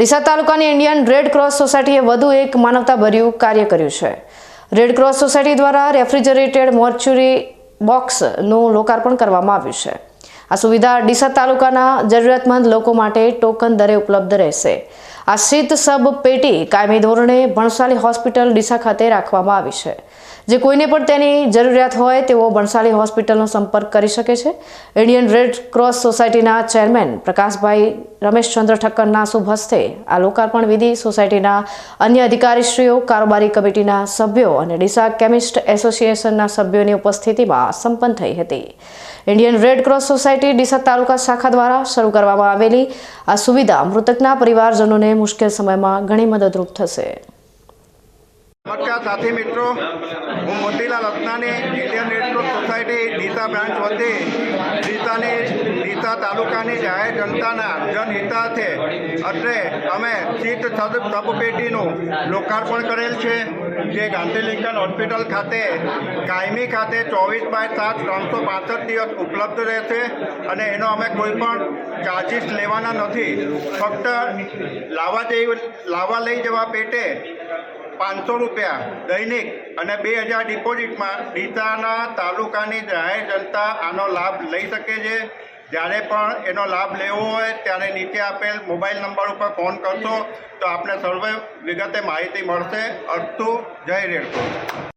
ડીસા તાલુકાની Indian red cross સોસાયટીએ વધુ એક માનવતાભર્યું કાર્ય કર્યું છે. રેડ ક્રોસ સોસાયટી દ્વારા રેફ્રિજરેટેડ મોર્ચ્યુરી બોક્સનું લોકાર્પણ કરવામાં આવ્યું છે. આ સુવિધા ડીસા તાલુકાના જરૂરિયાતમંદ લોકો માટે ટોકન દરે ઉપલબ્ધ રહેશે. આ શીત સબ પેટી કાયમી ધોરણે ભણસાલી હોસ્પિટલ ડીસા ખાતે રાખવામાં આવી છે. જે કોઈને પણ તેની જરૂરિયાત હોય તેઓ ભણસાલી હોસ્પિટલનો સંપર્ક કરી શકે છે. ઇન્ડિયન રેડ ક્રોસ સોસાયટીના ચેરમેન પ્રકાશભાઈ રમેશચંદ્ર ઠક્કરના શુભ હસ્તે આ લોકાર્પણ વિધિ સોસાયટીના અન્ય અધિકારીશ્રીઓ, કારોબારી કમિટીના સભ્યો અને ડીસા કેમિસ્ટ એસોસિએશનના સભ્યોની ઉપસ્થિતિમાં સંપન્ન થઈ હતી. Indian red cross society Deesa taluka શાખા દ્વારા શરૂ કરવામાં આવેલી આ સુવિધા મૃતકના પરિવારજનોને મુશ્કેલ સમયમાં ઘણી મદદરૂપ થશે. નમસ્કાર સાથી મિત્રો. હું Motilal Asnani Indian red cross society Deesa branch વતી ડીસાની ડીસા તાલુકાની જાહેર જનતાના જનહિતાર્થે અત્રે અમે સીટ સબ સબપેટીનું લોકાર્પણ કરેલ છે, જે ગાંધી લિંકન હોસ્પિટલ ખાતે કાયમી ખાતે ચોવીસ બાય સાત ત્રણસો પાસઠ દિવસ ઉપલબ્ધ રહેશે અને એનો અમે કોઈ પણ ચાર્જિસ લેવાના નથી. ફક્ત લાવવા જઈ લાવવા લઈ જવા પેટે પાંચસો રૂપિયા દૈનિક અને બે હજાર ડિપોઝિટમાં ડીસાના તાલુકાની જાહેર જનતા આનો લાભ લઈ શકે છે. જ્યારે પણ એનો લાભ લેવો હોય ત્યારે નીચે આપેલ મોબાઈલ નંબર ઉપર ફોન કરશો તો આપને સર્વે વિગતે માહિતી મળશે. અસ્તુ જય રેડકો.